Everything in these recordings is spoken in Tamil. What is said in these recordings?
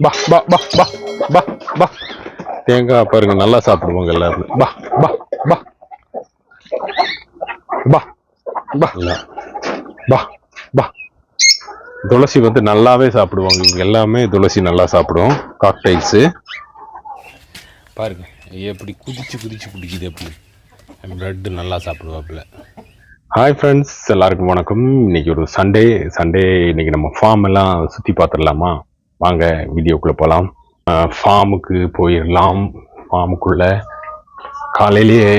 பா பா பா பா பா பா. தேங்காய் பாருங்க நல்லா சாப்பிடுவாங்க எல்லாருமே. பா பா பா. பா பா. பா பா. துளசி வந்து நல்லாவே சாப்பிடுவாங்க. இவங்க எல்லாமே துளசி நல்லா சாப்பிடும். காக்டைல்ஸு பாருங்க எப்படி குதிச்சு குதிச்சு குடிக்குது எப்படி. பிரெட் நல்லா சாப்பிடுவாப்புல. ஹாய் ஃப்ரெண்ட்ஸ் எல்லாருக்கும் வணக்கம். இன்னைக்கு ஒரு சண்டே சண்டே இன்னைக்கு நம்ம ஃபார்ம் எல்லாம் சுற்றி பார்த்துடலாமா? வாங்க வீடியோக்குள்ளே போகலாம் ஃபார்முக்கு போயிடலாம் ஃபார்முக்குள்ள காலையிலேயே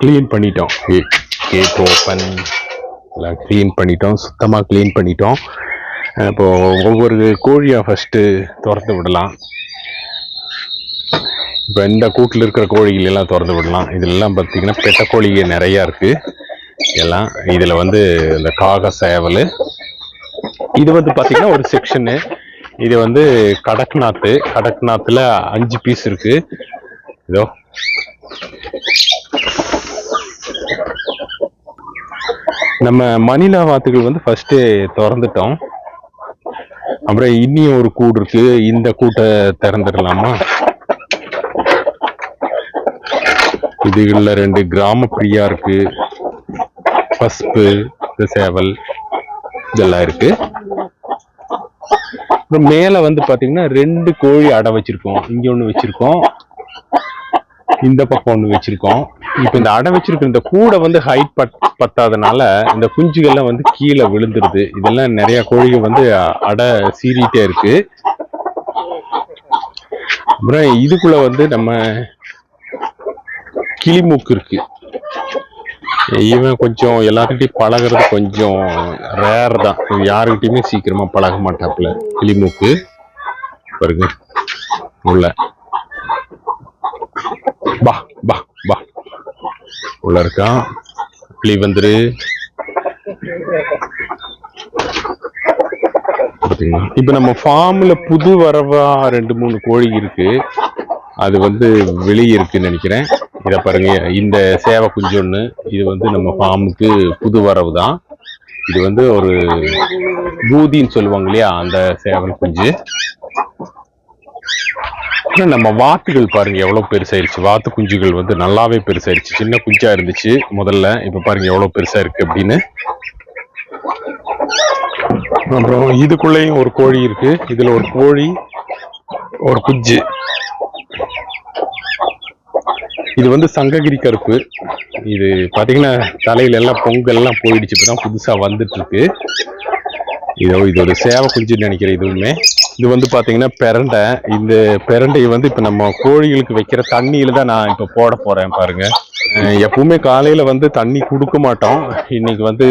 க்ளீன் பண்ணிட்டோம். கேட் ஓப்பன் எல்லாம் க்ளீன் பண்ணிட்டோம். சுத்தமாக க்ளீன் பண்ணிட்டோம். இப்போது ஒவ்வொரு கோழியை ஃபஸ்ட்டு திறந்து விடலாம். இப்போ இந்த கூட்டில் இருக்கிற கோழிகள் எல்லாம் திறந்து விடலாம். இதெல்லாம் பார்த்தீங்கன்னா பெட்ட கோழிகள் நிறையா இருக்குது எல்லாம் இதில் வந்து இந்த காக சேவல். இது வந்து பார்த்திங்கன்னா ஒரு செக்ஷனு இது வந்து கடக்நாத்து. கடக்நாத்தில் அஞ்சு பீஸ் இருக்கு. இதோ. நம்ம மணிலா வாத்துகள் வந்து ஃபர்ஸ்டே திறந்துட்டோம். அப்புறம் இன்னியும் ஒரு கூடு இருக்கு. இந்த கூட்டை திறந்துடலாமா? இதுகளில் ரெண்டு கிராம பிரியா இருக்கு. பஸ்பு இந்த சேவல் இதெல்லாம் இருக்கு. அப்புறம் மேலே வந்து பாத்தீங்கன்னா ரெண்டு கோழி அடை வச்சிருக்கோம். இங்க ஒன்று வச்சிருக்கோம். இந்த பக்கம் ஒன்று வச்சிருக்கோம். இப்போ இந்த அடை வச்சிருக்க இந்த கூடை வந்து ஹைட் பத் பத்தாதனால இந்த குஞ்சுகள்லாம் வந்து கீழே விழுந்துருது. இதெல்லாம் நிறைய கோழிகள் வந்து அடை சீறிட்டே இருக்கு. அப்புறம் இதுக்குள்ள வந்து நம்ம கிளிமூக்கு இருக்கு. இவன் கொஞ்சம். எல்லாருக்கிட்டையும் பழகுறது கொஞ்சம் ரேர் தான். இவன் யாருக்கிட்டையுமே சீக்கிரமாக பழக மாட்டாப்புல. கிளிமூக்கு. பாருங்க. உள்ள. பா பா பா. உள்ள இருக்கான். கிளி வந்துரு. இப்போ இப்ப நம்ம ஃபார்ம்ல புது வரவா ரெண்டு மூணு கோழி இருக்கு. அது வந்து வெளியே இருக்குன்னு நினைக்கிறேன். இதை பாருங்க இந்த சேவை குஞ்சு ஒன்று இது வந்து நம்ம ஃபார்முக்கு புது வரவு தான். இது வந்து ஒரு பூதின்னு சொல்லுவாங்க இல்லையா அந்த சேவல் குஞ்சு. நம்ம வாத்துகள் பாருங்க எவ்வளவு பெருசாயிருச்சு. வாத்து குஞ்சுகள் வந்து நல்லாவே பெருசாயிருச்சு. சின்ன குஞ்சா இருந்துச்சு முதல்ல இப்ப பாருங்க எவ்வளவு பெருசா இருக்கு அப்படின்னு. அப்புறம் இதுக்குள்ளேயும் ஒரு கோழி இருக்கு. இதுல ஒரு கோழி ஒரு குஞ்சு. இது வந்து சங்ககிரி கருப்பு. இது பார்த்தீங்கன்னா தலையில எல்லாம் பொங்கல்லாம் போயிடுச்சு. இப்போ தான் வந்துட்டு இருக்கு இதோ இது ஒரு சேவை குஞ்சுன்னு நினைக்கிறேன் இதுவுமே இது வந்து பார்த்தீங்கன்னா பெரண்டை. இந்த பெரண்டையை வந்து இப்போ நம்ம கோழிகளுக்கு வைக்கிற தண்ணியில் தான் நான் இப்போ போட போகிறேன் பாருங்க. எப்பவுமே காலையில் வந்து தண்ணி கொடுக்க மாட்டோம். இன்னைக்கு வந்து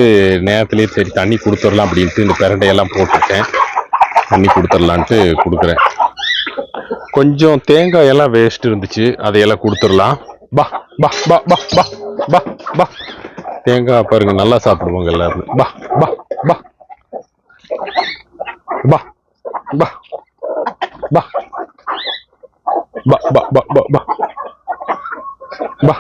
நேரத்துலேயே சரி தண்ணி கொடுத்துடலாம் அப்படின்ட்டு இந்த பெரண்டையெல்லாம் போட்டுட்டேன் தண்ணி கொடுத்துடலான்ட்டு கொடுக்குறேன். கொஞ்சம் தேங்காய் எல்லாம் வேஸ்ட் இருந்துச்சு. அதையெல்லாம் கொடுத்துடலாம். பா பா பா பா பா பா பா தேங்காய் பாருங்க நல்லா சாப்பிடுவாங்க எல்லாருமே பா பா பா பா பா பா பா பா பா பா பா பா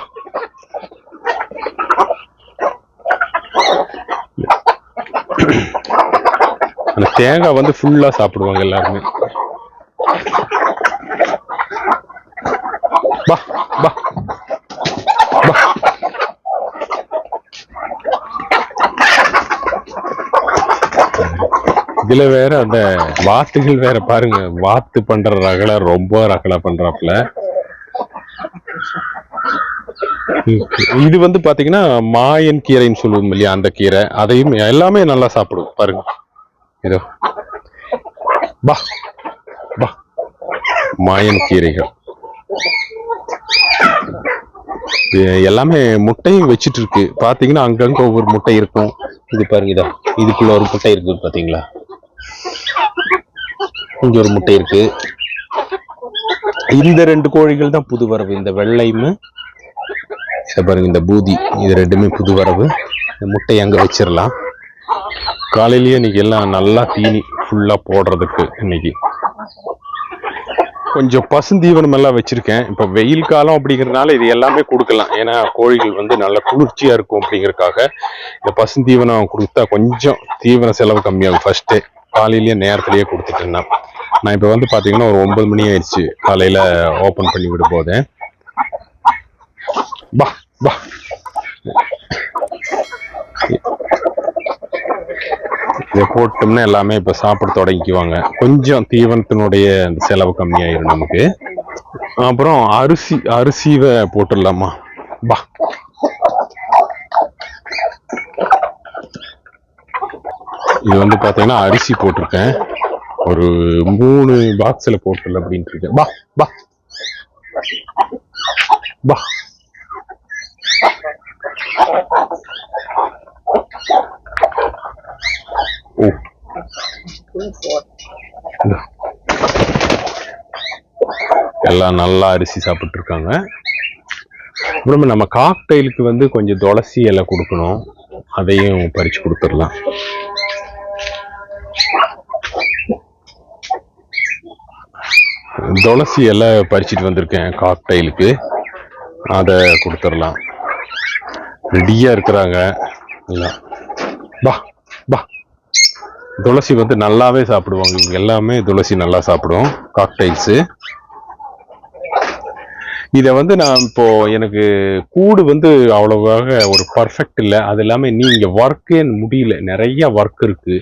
அந்த தேங்காய் வந்து ஃபுல்லா சாப்பிடுவாங்க எல்லாருமே பா பா இதுல வேற அந்த வாத்துகள் வேற பாருங்க. வாத்து பண்ற ரகலை ரொம்ப ரகலை பண்றாப்புல. இது வந்து பாத்தீங்கன்னா மாயன் கீரைன்னு சொல்லுவோம் இல்லையா அந்த கீரை. அதையும் எல்லாமே நல்லா சாப்பிடும் பாருங்க. இதோ. பா. பா. மாயன் கீரைகள். எல்லாமே முட்டையும் வச்சிட்டு இருக்கு பாத்தீங்கன்னா அங்கங்க ஒவ்வொரு முட்டை இருக்கும். இது பாருங்க இதா. இதுக்குள்ள ஒரு முட்டை இருக்கு பாத்தீங்களா? இங்க ஒரு முட்டை இருக்கு. இந்த ரெண்டு கோழிகள் தான் புது வரவு. இந்த வெள்ளையும் இதை பாருங்க இந்த பூதி. இது ரெண்டுமே புது வரவு. இந்த முட்டையை அங்க வச்சிடலாம். காலையிலேயே இன்னைக்கு எல்லாம் நல்லா தீனி ஃபுல்லா போடுறதுக்கு இன்னைக்கு. கொஞ்சம் பசுந்தீவனம் எல்லாம் வச்சுருக்கேன். இப்போ வெயில் காலம் அப்படிங்கிறதுனால இது எல்லாமே கொடுக்கலாம். ஏன்னா கோழிகள் வந்து நல்ல குளிர்ச்சியாக இருக்கும் அப்படிங்கறதுக்காக இந்த பசுந்தீவனம் கொடுத்தா கொஞ்சம் தீவன செலவு கம்மியாகும். ஃபஸ்ட்டு காலையிலேயே நேரத்துலேயே கொடுத்துட்டேன்னா நான் இப்போ வந்து பார்த்தீங்கன்னா ஒரு ஒன்பது மணி ஆயிடுச்சு. காலையில் ஓப்பன் பண்ணி விட போதேன் பா பா இதை போட்டோம்னா எல்லாமே இப்போ சாப்பிட தொடங்கிக்குவாங்க. கொஞ்சம் தீவனத்தினுடைய செலவு கம்மியாயிரும் நமக்கு. அப்புறம் அரிசி அரிசிவை போட்டுடலாமா? பா. இது வந்து பார்த்தீங்கன்னா அரிசி போட்டிருக்கேன். ஒரு மூணு பாக்ஸில் போட்டுடல அப்படின்ட்டு இருக்கேன். பா பா. பா. எல்லாம் நல்லா அரிசி சாப்பிட்ருக்காங்க அப்புறமா நம்ம காக்டைலுக்கு வந்து கொஞ்சம் துளசி இலை கொடுக்கணும். அதையும் பறிச்சு கொடுத்துடலாம். துளசி இலை பறிச்சிட்டு வந்திருக்கேன் காக்டைலுக்கு அதை கொடுத்துடலாம். ரெடியா இருக்கிறாங்க. இல்லை பா பா துளசி வந்து நல்லாவே சாப்பிடுவாங்க. இவங்க எல்லாமே துளசி நல்லா சாப்பிடும். காக்டைல்ஸு இதை வந்து நான் இப்போ எனக்கு கூடு வந்து அவ்வளவாக ஒரு பர்ஃபெக்ட் இல்லை. அது இல்லாமல் நீ இங்கே ஒர்க்கே முடியல. நிறைய ஒர்க் இருக்கு.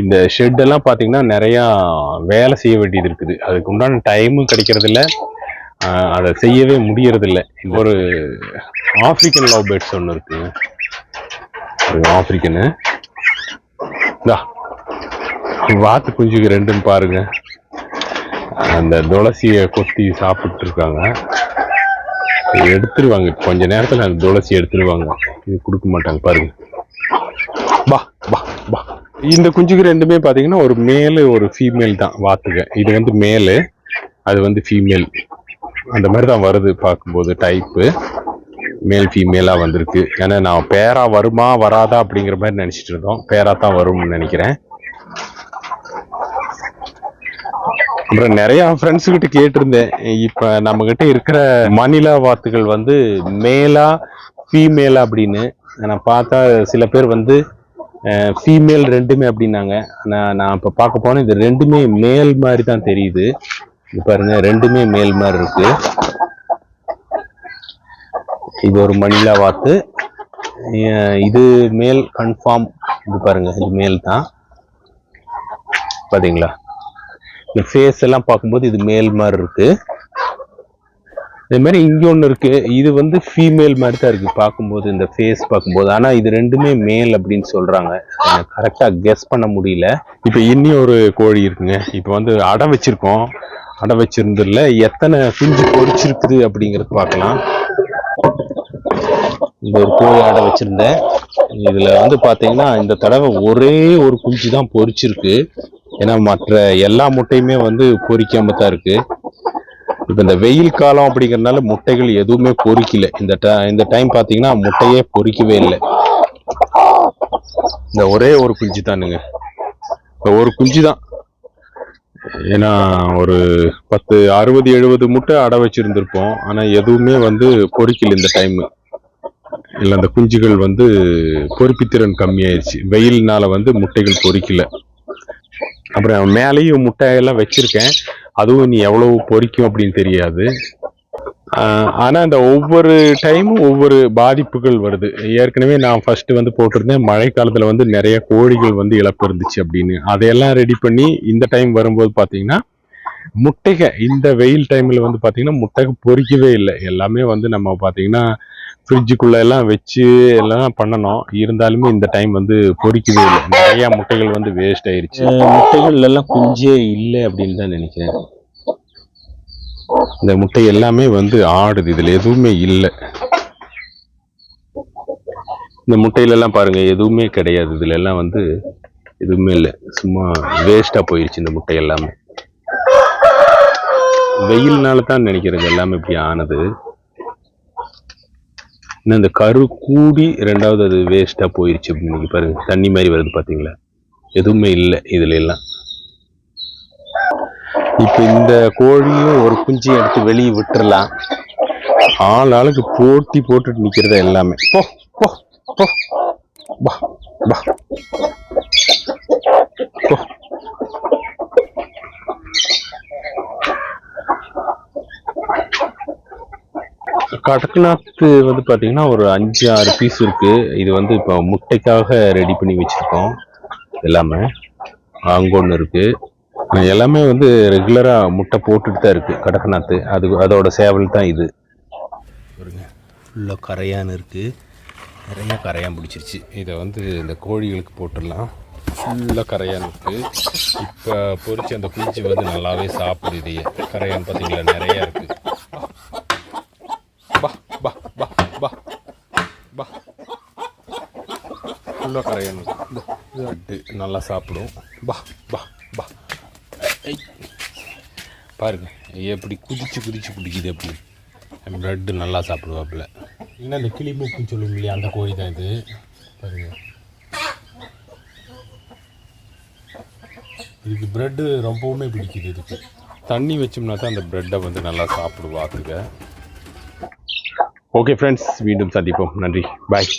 இந்த ஷெட்டெல்லாம் பார்த்தீங்கன்னா நிறையா வேலை செய்ய வேண்டியது இருக்குது. அதுக்கு உண்டான டைமும் கிடைக்கிறதில்ல அதை செய்யவே முடியறதில்ல ஒரு ஆப்பிரிக்கன் லவ் பேர்ட்ஸ் ஒன்று இருக்குங்க ஒரு ஆப்பிரிக்கனு இந்தா வாத்து குஞ்சுக்கு ரெண்டுன்னு பாருங்க. அந்த துளசியை கொத்தி சாப்பிட்டு இருக்காங்க எடுத்துருவாங்க. கொஞ்ச நேரத்துல அந்த துளசி எடுத்துருவாங்க. இது கொடுக்க மாட்டாங்க பாருங்க. பா பா பா இந்த குஞ்சுக்கு ரெண்டுமே பாத்தீங்கன்னா ஒரு மேலு ஒரு ஃபீமேல் தான் வாத்துக. இது வந்து மேலு அது வந்து ஃபீமேல் அந்த மாதிரி தான் வருது பார்க்கும்போது டைப்பு மேல் ஃபீமேலா வந்திருக்கு. ஏன்னா நான் பேரா வருமா வராதா அப்படிங்கிற மாதிரி நினைச்சிட்டு இருந்தோம். பேரா தான் வரும்னு நினைக்கிறேன். அப்புறம் நிறைய ஃப்ரெண்ட்ஸ் கிட்ட கேட்டிருந்தேன். இப்ப நம்ம கிட்ட இருக்கிற மணிலா வாத்துகள் வந்து மேலா ஃபீமேலா அப்படின்னு. நான் பார்த்தா சில பேர் வந்து ஃபீமேல் ரெண்டுமே அப்படின்னாங்க. நான் நான் இப்போ பார்க்க போனேன் இது ரெண்டுமே மேல் மாதிரி தான் தெரியுது. இது பாருங்க ரெண்டுமே மேல் மாதிரி இருக்கு. இது ஒரு மணிலா வாத்து இது மேல் கன்ஃபார்ம் இது பாருங்க இது மேல் தான். பார்த்தீங்களா இந்த ஃபேஸ் எல்லாம் பார்க்கும்போது இது மேல் மாதிரி இருக்கு. இதே மாதிரி இங்கே ஒன்று இருக்கு. இது வந்து ஃபீமேல் மாதிரி தான் இருக்கு. பார்க்கும்போது இந்த ஃபேஸ் பார்க்கும்போது. ஆனால் இது ரெண்டுமே மேல் அப்படின்னு சொல்றாங்க. கரெக்டாக கெஸ் பண்ண முடியல. இப்போ இன்னி ஒரு கோழி இருக்குங்க. இப்போ வந்து அடை வச்சிருக்கோம். அடை வச்சிருந்ததுல எத்தனை குஞ்சு பொறிச்சிருக்குது அப்படிங்கிறது பார்க்கலாம். இந்த ஒரு கோழி அடை வச்சிருந்தேன். இதுல வந்து பார்த்தீங்கன்னா இந்த தடவை ஒரே ஒரு குஞ்சு தான் பொறிச்சிருக்கு ஏன்னா மற்ற எல்லா முட்டையுமே வந்து பொறிக்காம தான் இருக்கு. இப்போ இந்த வெயில் காலம் அப்படிங்கறதுனால முட்டைகள் எதுவுமே பொறிக்கல. இந்த இந்த டைம் பார்த்தீங்கன்னா முட்டையே பொறிக்கவே இல்லை. இந்த ஒரே ஒரு குஞ்சு தானுங்க. இந்த ஒரு குஞ்சு தான். ஏன்னா ஒரு பத்து அறுபது எழுபது முட்டை அடை வச்சிருந்திருப்போம். ஆனால் எதுவுமே வந்து பொறிக்கல இந்த டைமு இல்லை அந்த குஞ்சுகள் வந்து பொறுப்பித்திறன் கம்மியாயிருச்சு. வெயில்னால வந்து முட்டைகள் பொறிக்கலை. அப்புறம் மேலேயும் முட்டையெல்லாம் வச்சுருக்கேன். அதுவும் நீ எவ்வளோ பொரிக்கும் அப்படின்னு தெரியாது. ஆனால் இந்த ஒவ்வொரு டைமும் ஒவ்வொரு பாதிப்புகள் வருது. ஏற்கனவே நான் ஃபஸ்ட்டு வந்து போட்டிருந்தேன். மழை வந்து நிறைய கோழிகள் வந்து இழப்பு இருந்துச்சு அப்படின்னு. அதையெல்லாம் ரெடி பண்ணி இந்த டைம் வரும்போது பார்த்தீங்கன்னா முட்டைக இந்த வெயில் டைமில் வந்து பார்த்தீங்கன்னா முட்டைக பொரிக்கவே இல்லை. எல்லாமே வந்து நம்ம பார்த்தீங்கன்னா ஃப்ரிட்ஜுக்குள்ள எல்லாம் வச்சு எல்லாம் பண்ணணும். இருந்தாலுமே இந்த டைம் வந்து பொரிக்கவே இல்லை. நிறைய முட்டைகள் வந்து வேஸ்ட் ஆயிருச்சு. முட்டைகள் எல்லாம் குஞ்சே இல்லை அப்படின்னு தான் நினைக்கிறேன். இந்த முட்டை எல்லாமே வந்து ஆடுது. இதுல எதுவுமே இல்லை. இந்த முட்டையில எல்லாம் பாருங்க எதுவுமே கிடையாது. இதுல எல்லாம் வந்து எதுவுமே இல்லை. சும்மா வேஸ்டா போயிருச்சு இந்த முட்டை எல்லாமே. வெயில்னால தான் நினைக்கிறது எல்லாமே இப்படி ஆனது. இன்னும் இந்த கரு கூடி ரெண்டாவது அது வேஸ்டா போயிடுச்சு அப்படின்னு பாருங்க தண்ணி மாதிரி வருது பாத்தீங்களா? எதுவுமே இல்லை இதுல எல்லாம் இப்போ இந்த கோழியும் ஒரு குஞ்சியும் எடுத்து வெளியே விட்டுறலாம். ஆள் ஆளுக்கு போட்டி போட்டுட்டு நிக்கிறதா எல்லாமே. இப்போ போ போ பா பா போ கடக்நாத்து வந்து பார்த்தீங்கன்னா ஒரு அஞ்சு ஆறு பீஸ் இருக்குது இது வந்து இப்போ முட்டைக்காக ரெடி பண்ணி வச்சுருக்கோம். எல்லாமே. அங்கே ஒன்று எல்லாமே வந்து ரெகுலராக முட்டை போட்டுட்டு தான் இருக்குது கடக்நாத்து அது அதோட சேவல் தான் இது. பாருங்க. ஃபுல்லாக கரையான் இருக்குது நிறைய கரையான் பிடிச்சிருச்சு. இதை வந்து இந்த கோழிகளுக்கு போட்டுடலாம். ஃபுல்லாக கரையான் இருக்குது இப்போ பொறிச்சு அந்த குஞ்சு வந்து நல்லாவே சாப்பிடுது. இதையே. கரையான் பார்த்தீங்களா நிறையா இருக்குது பா பா பா பா பா ஃபுல்லாக கரையான் இருக்கு லட்டு நல்லா சாப்பிடும். பா பா பா. பாருங்க எப்படி குதிச்சு குதிச்சு பிடிக்குது எப்படி. பிரெட்டு நல்லா சாப்பிடுவாப்புல. என்ன இந்த கிளி மூக்குன்னு சொல்லுவோம் இல்லையா? அந்த கோழி தான் இது. பாருங்க. இதுக்கு பிரெட்டு ரொம்பவுமே பிடிக்குது இதுக்கு. தண்ணி வச்சோம்னா தான் அந்த பிரெட்டை வந்து நல்லா சாப்பிடுவாக்குங்க ஓகே ஃப்ரெண்ட்ஸ் மீண்டும் சந்திப்போம். நன்றி. பாய்